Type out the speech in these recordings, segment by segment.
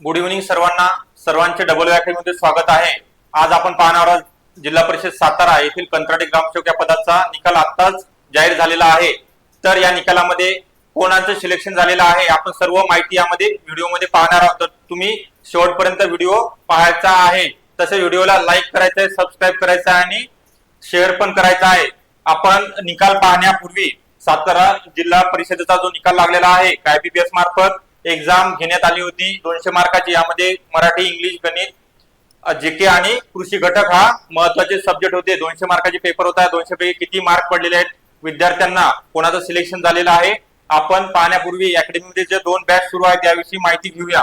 Good evening सर्वांना. सर्वांचे डबलमध्ये स्वागत आहे. आज आपण पाहणार आहोत जिल्हा परिषद सातारा येथील कंत्राटी ग्रामसेवक या पदाचा निकाल आताच जाहीर झालेला आहे. तर या निकालामध्ये कोणाचं सिलेक्शन झालेलं आहे आपण सर्व माहिती यामध्ये व्हिडिओमध्ये पाहणार आहोत. तर तुम्ही शेवटपर्यंत व्हिडिओ पाहायचा आहे. तसे व्हिडिओला लाईक करायचं आहे सबस्क्राईब करायचं आहे आणि शेअर पण करायचा आहे. आपण निकाल पाहण्यापूर्वी सातारा जिल्हा परिषदेचा जो निकाल लागलेला आहे आयबीपीएस मार्फत एक्झाम घेण्यात आली होती. दोनशे मार्काची. यामध्ये मराठी इंग्लिश गणित जेके आणि कृषी घटक हा महत्त्वाचे सब्जेक्ट होते. दोनशे मार्काचे पेपर होता. दोनशे पैकी किती मार्क पडलेले आहेत? विद्यार्थ्यांना कोणाचं सिलेक्शन झालेलं आहे? आपण पाहण्यापूर्वी अकॅडमीमध्ये जे दोन बॅच सुरू आहेत त्याविषयी माहिती घेऊया.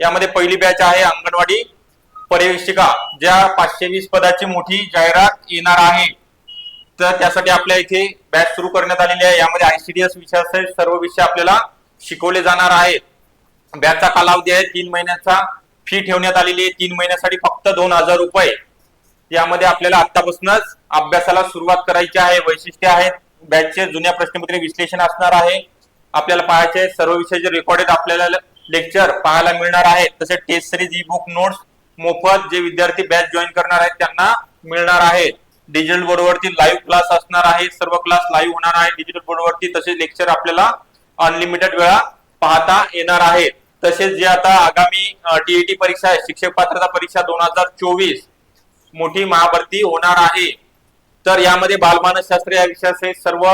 यामध्ये पहिली बॅच आहे अंगणवाडी पर्यवेक्षिका ज्या पाचशे वीस पदाची मोठी जाहिरात येणार आहे. तर त्यासाठी आपल्या इथे बॅच सुरू करण्यात आलेली आहे. यामध्ये आयसीडीएस विषयासह सर्व विषय आपल्याला शिकवले जाणार आहेत. बॅचचा कालावधी आहे तीन महिन्याचा. फी ठेवण्यात आलेली आहे तीन महिन्यासाठी फक्त दोन हजार रुपये. यामध्ये आपल्याला आतापासूनच अभ्यासाला सुरुवात करायची आहे. वैशिष्ट्य आहेत बॅचचे जुन्या प्रश्नपत्रे विश्लेषण असणार आहे. आपल्याला पाहायचे सर्व विषयाचे रेकॉर्डेड आपल्याला लेक्चर पाहायला मिळणार आहे. तसेच test series e book notes मोफत जे विद्यार्थी बॅच जॉईन करणार आहेत त्यांना मिळणार आहे. डिजिटल बोर्डवरती लाईव्ह क्लास असणार आहे. सर्व क्लास लाईव्ह होणार आहे. डिजिटल बोर्डवरती तसेच लेक्चर आपल्याला अनलिमिटेड वेळा पाहता येणार आहे. तसेच जे आता आगामी टीईटी परीक्षा आहे शिक्षक पात्रता परीक्षा दोन हजार चोवीस मोठी महाभरती होणार आहे. तर यामध्ये बालमानसशास्त्र या विषयाचे सर्व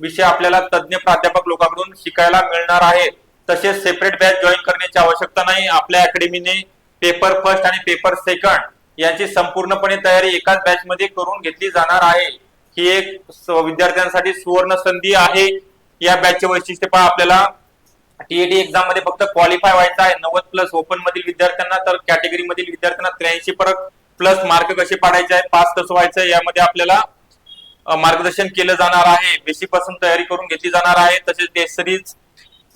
विषय आपल्याला तज्ज्ञ प्राध्यापक लोकांकडून शिकायला मिळणार आहेत. तसेच सेपरेट बॅच जॉईन करण्याची आवश्यकता नाही. आपल्या अकॅडमीने पेपर फर्स्ट आणि पेपर सेकंड यांची संपूर्णपणे तयारी एकाच बॅच मध्ये करून घेतली जाणार आहे. ही एक विद्यार्थ्यांसाठी सुवर्ण संधी आहे. या बॅचचे वैशिष्ट्य पहा आपल्याला. टीएडी एक्झाममध्ये फक्त क्वालिफाय व्हायचा आहे. नव्वद प्लस ओपन मधील विद्यार्थ्यांना तर कॅटेगरी मधील विद्यार्थ्यांना त्र्याऐंशी परत प्लस मार्क कसे पाडायचे आहे पास कसं व्हायचं आहे, यामध्ये आपल्याला मार्गदर्शन केलं जाणार आहे. बेसी पासून तयारी करून घेतली जाणार आहे. तसेच टेस्ट सिरीज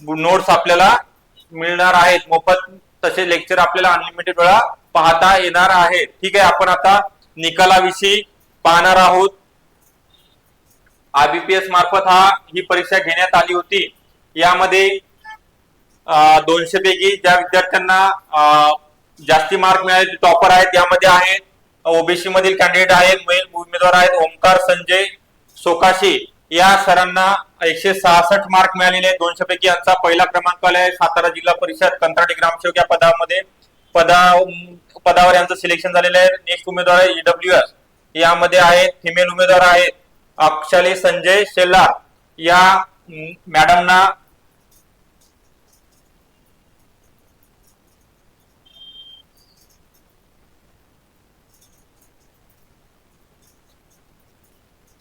नोट्स आपल्याला मिळणार आहेत. मोफत तसे लेक्चर आपल्याला अनलिमिटेड वेळा पाहता येणार आहे. ठीक आहे आपण आता निकालाविषयी पाहणार आहोत. आयबीपीएस मार्फत हा ही परीक्षा घेण्यात आली होती. यामध्ये दोनशे पैकी ज्या विद्यार्थ्यांना जास्ती मार्क मिळाले टॉपर आहेत. यामध्ये आहेत ओबीसी मधील कॅन्डिडेट आहेत मेल उमेदवार आहेत ओमकार संजय सोकाशी. या सरांना एकशे सहासष्ट मार्क मिळालेले आहेत. दोनशे पैकी यांचा पहिला क्रमांक आला आहे सातारा जिल्हा परिषद कंत्राटी ग्रामसेवक या पदामध्ये. पदा पदावर यांचं सिलेक्शन झालेलं आहे. नेक्स्ट उमेदवार आहे ईडब्ल्यू एस यामध्ये आहेत फिमेल उमेदवार आहेत अक्षाली संजय शेलार. या मॅडमना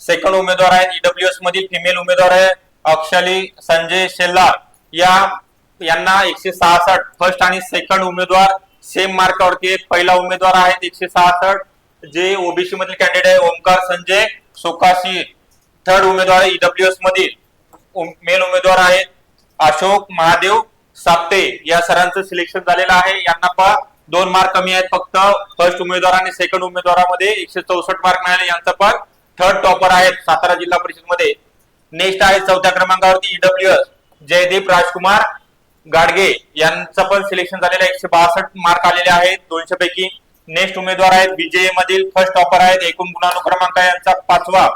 सेकंड उमेदवार आहेत ईडब्ल्यूएस मधील फिमेल उमेदवार आहे अक्षली संजय शेल्लार. या यांना एकशे सहासष्ट फर्स्ट आणि सेकंड उमेदवार सेम मार्कावरती आहेत पहिला उमेदवार आहेत एकशे सहासष्ट. जे ओबीसी मधील कॅन्डिडेट आहे ओमकार संजय सोकाशी थर्ड उमेदवार आहे ईडब्ल्यूएस मधील. मेल उमेदवार आहेत अशोक महादेव साप्ते या सरांचं सिलेक्शन झालेलं आहे. यांना पण दोन मार्क कमी आहेत फक्त. फर्स्ट उमेदवार आणि सेकंड उमेदवारामध्ये एकशे चौसष्ट मार्क मिळाले. यांचा पण थर्ड टॉपर आहेत सातारा जिल्हा परिषदमध्ये नेक्स्ट आहे चौथ्या क्रमांकावरती ईडब्ल्यूएस जयदीप राजकुमार गाडगे यांचं पण सिलेक्शन झालेलं एकशे बासष्ट मार्क आलेले आहेत दोनशे पैकी. नेक्स्ट उमेदवार आहेत बीजेए मधील फर्स्ट टॉपर आहेत. एकूण गुणानुक्रमांक यांचा पाचवा.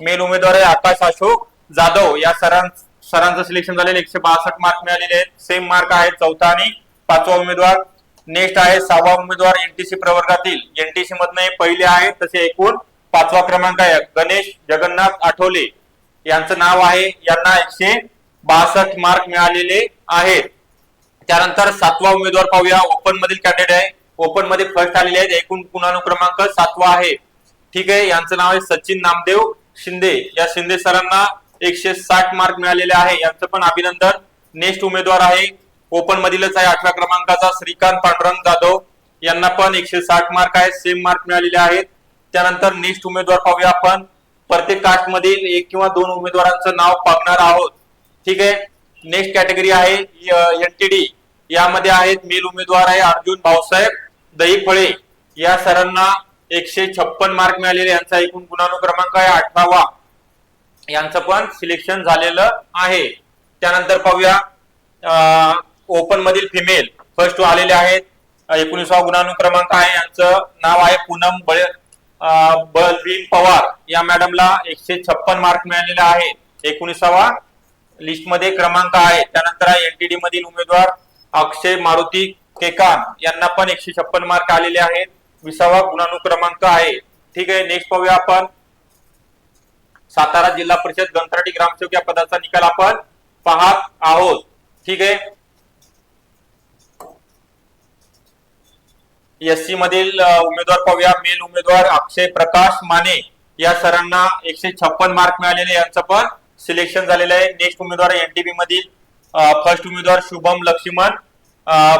मेल उमेदवार आहे आकाश अशोक जाधव. या सरां सरांचं सिलेक्शन झालेलं एकशे बासष्ट मार्क मिळालेले आहेत. सेम मार्क आहेत चौथा आणि पाचवा उमेदवार. नेक्स्ट आहे सहावा उमेदवार एनटीसी प्रवर्गातील. एनटीसी मधनं हे पहिले आहेत तसे एकूण पाचवा क्रमांक आहे गणेश जगन्नाथ आठवले. यांचं नाव आहे यांना एकशे बासष्ट मार्क मिळालेले आहेत. त्यानंतर सातवा उमेदवार पाहूया ओपन मधील कॅन्डिडेट आहे. ओपनमध्ये फर्स्ट आलेले आहेत एकूण गुणानुक्रमांक सातवा आहे. ठीक आहे यांचं नाव आहे सचिन नामदेव शिंदे. या शिंदे सरांना एकशे साठ मार्क मिळालेले आहे. यांचं पण अभिनंदन. नेक्स्ट उमेदवार आहे ओपन मधीलच आहे आठव्या क्रमांकाचा श्रीकांत पांडुरंग जाधव. यांना पण एकशे साठ मार्क आहेत सेम मार्क मिळालेले आहेत. त्यानंतर नेक्स्ट उमेदवार पाहूया आपण. प्रत्येक कास्ट मधील एक किंवा दोन उमेदवारांचं नाव पाहणार आहोत. ठीक आहे? नेक्स्ट कॅटेगरी आहे एनटीडी यामध्ये आहेत मेल उमेदवार आहे अर्जुन भाऊसाहेब दहीफळे या सरांना एकशे छप्पन मार्क मिळालेले यांचा एकूण गुणानुक्रमांक आहे अठरावा. यांचं पण सिलेक्शन झालेलं आहे. त्यानंतर पाहूया ओपन मधील फिमेल फर्स्ट आलेले आहेत. एकोणीसावा गुणानुक्रमांक आहे. यांचं नाव आहे पूनम बळ बलवीन पवार या मॅडमला एकशे छप्पन मार्क मिळालेले आहेत एकोणीसावा लिस्टमध्ये क्रमांक आहे. त्यानंतर एनटीडी मधील उमेदवार अक्षय मारुती केकान. यांना पण एकशे छप्पन मार्क आलेले आहेत. विसावा गुणानुक्रमांक आहे. ठीक आहे नेक्स्ट पाहूया आपण. सातारा जिल्हा परिषद गंत्राटी ग्रामसेवक या पदाचा निकाल आपण पाहत आहोत. ठीक आहे एससी मधील उमेदवार पाहूया. मेल उमेदवार अक्षय प्रकाश माने या सरांना एकशे छप्पन मार्क मिळालेले यांचं पण सिलेक्शन झालेलं आहे. नेक्स्ट उमेदवार एनटीबी मधील फर्स्ट उमेदवार शुभम लक्ष्मण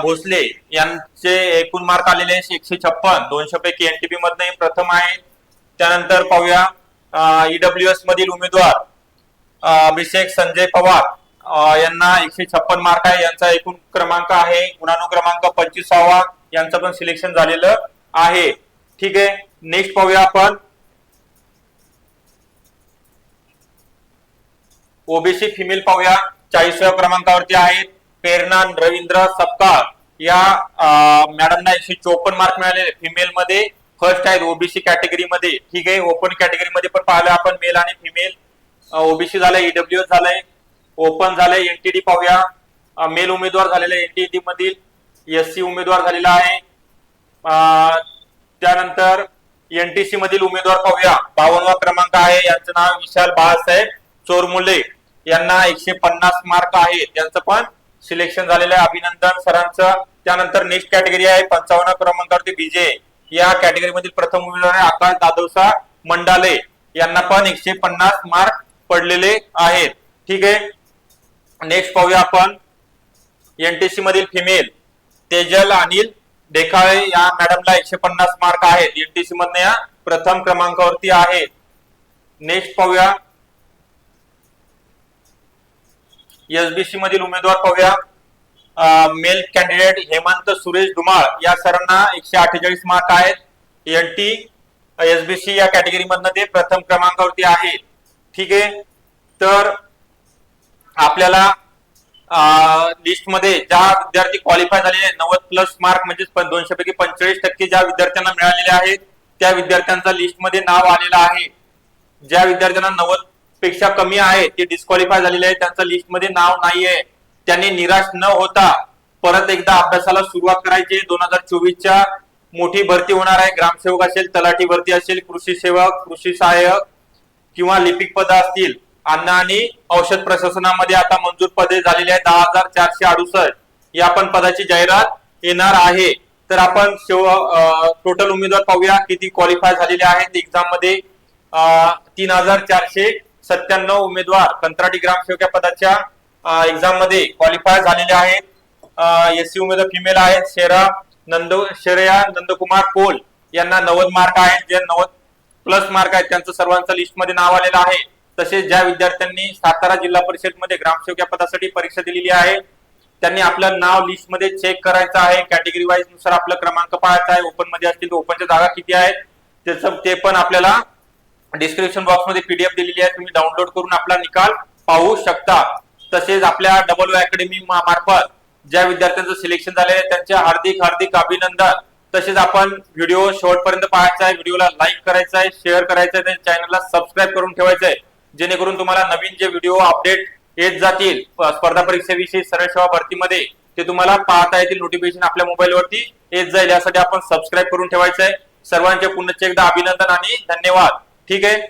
भोसले यांचे एकूण मार्क आलेले आहे एकशे छप्पन. दोनशे पैकी एनटीबी मधनं प्रथम आहे. त्यानंतर पाहूया ईडब्ल्यू एस मधील उमेदवार अभिषेक संजय पवार यांना एकशे छप्पन मार्क आहे. यांचा एकूण क्रमांक आहे. गुणानुक्रमांक पंचवीसावा. यांचं पण सिलेक्शन झालेलं आहे. ठीक आहे. नेक्स्ट पाहूया आपण. ओबीसी फिमेल पाहूया. चाळीसव्या क्रमांकावरती आहेत. प्रेरणा रवींद्र सपकाळ. या मॅडमना एकशे चोपन्न मार्क मिळाले फिमेल मध्ये. फर्स्ट आहेत ओबीसी कॅटेगरीमध्ये ठीक आहे. ओपन कॅटेगरीमध्ये पण पाहिलं आपण मेल आणि फिमेल ओबीसी झालंय ईडब्ल्यू झालंय. ओपन झालंय एनटीडी पाहूया. मेल उमेदवार झालेले एनटीडी मधील. एस सी उमेदवार झालेला आहे. त्यानंतर एनटीसी मधील उमेदवार पाहूया. बावनवा क्रमांक आहे. यांचं नाव विशाल बाळासाहेब चोरमुले. यांना एकशे पन्नास मार्क आहेत त्यांचं पण सिलेक्शन झालेलं आहे. अभिनंदन सरांचं. त्यानंतर नेक्स्ट कॅटेगरी आहे. पंचावन्न क्रमांकावरती विजय. या कॅटेगरी मधील प्रथम उमेदवार आहे आकाश दादोसा मंडाले. यांना पण एकशे पन्नास मार्क पडलेले आहेत. ठीक आहे. नेक्स्ट पाहूया आपण एनटीसी मधील फिमेल तेजल अनिल देखाळे या मॅडमला एकशे पन्नास मार्क आहेत. एनटीसी मधनं या प्रथम क्रमांकावरती आहेत नेक्स्ट पाहूया. एसबीसी मधील उमेदवार पाहूया. मेल कॅन्डिडेट हेमंत सुरेश धुमाळ या सरांना एकशे अठ्ठेचाळीस मार्क आहेत. एनटी एसबीसी या कॅटेगरी मधनं ते प्रथम क्रमांकावरती आहेत ठीक आहे. तर आपल्याला लिस्टमध्ये ज्या विद्यार्थी क्वालिफाय झालेले नव्वद प्लस मार्क म्हणजे दोनशे पैकी पंचेचाळीस टक्के ज्या विद्यार्थ्यांना मिळालेले आहेत त्या विद्यार्थ्यांचा लिस्टमध्ये नाव आलेलं आहे. ज्या विद्यार्थ्यांना नव्वदपेक्षा कमी आहे ते डिस्क्वालिफाय झालेले आहेत त्यांचं लिस्टमध्ये नाव नाव नाहीये. त्यांनी निराश न होता परत एकदा अभ्यासाला सुरुवात करायची. दोन हजार चोवीसच्या मोठी भरती होणार आहे. ग्रामसेवक असेल तलाठी भरती असेल कृषी सेवक कृषी सहाय्यक किंवा लिपिक पद असतील. अन्न आणि औषध प्रशासनामध्ये आता मंजूर पदे झालेली आहेत दहा हजार चारशे अडुसष्ट. या पण पदाची जाहिरात येणार आहे. तर आपण शेव टोटल उमेदवार पाहूया किती क्वालिफाय झालेले आहेत. एक्झाममध्ये तीन हजार चारशे सत्त्याण्णव उमेदवार कंत्राटी ग्रामसेवक या पदाच्या एक्झाममध्ये क्वालिफाय झालेले आहेत. एस सी उमेदवार फिमेल आहेत. शेरा नंद शेरया नंदकुमार पोल यांना नव्वद मार्क आहेत. जे नव्वद प्लस मार्क आहेत त्यांचं सर्वांचं लिस्टमध्ये नाव आलेलं आहे. तसेच ज्या विद्यार्थ्यांनी सातारा जिल्हा परिषदमध्ये ग्रामसेवक या पदासाठी परीक्षा दिलेली आहे त्यांनी आपलं नाव लिस्टमध्ये चेक करायचं आहे. कॅटेगरी वाईजनुसार आपला क्रमांक पाहायचा आहे. ओपनमध्ये असतील तर ओपनच्या जागा किती आहेत त्याचं ते पण आपल्याला डिस्क्रिप्शन बॉक्समध्ये पीडीएफ दिलेली आहे. तुम्ही डाउनलोड करून आपला निकाल पाहू शकता. तसेच आपल्या डबल अकॅडमी मार्फत ज्या विद्यार्थ्यांचं सिलेक्शन झालेलं आहे त्यांचे हार्दिक हार्दिक अभिनंदन. तसेच आपण व्हिडिओ शेवटपर्यंत पाहायचा आहे. व्हिडिओला लाईक करायचा आहे शेअर करायचं आहे. चॅनलला सबस्क्राईब करून ठेवायचं आहे. जेणेकरून तुम्हाला नवीन जे व्हिडिओ अपडेट येत जातील स्पर्धा परीक्षेविषयी सरळ सेवा भरतीमध्ये ते तुम्हाला पाहता येतील नोटिफिकेशन आपल्या मोबाईलवरती येत जाईल. यासाठी आपण सबस्क्राईब करून ठेवायचं आहे सर्वांचे पुन्हा एकदा अभिनंदन आणि धन्यवाद. ठीक आहे?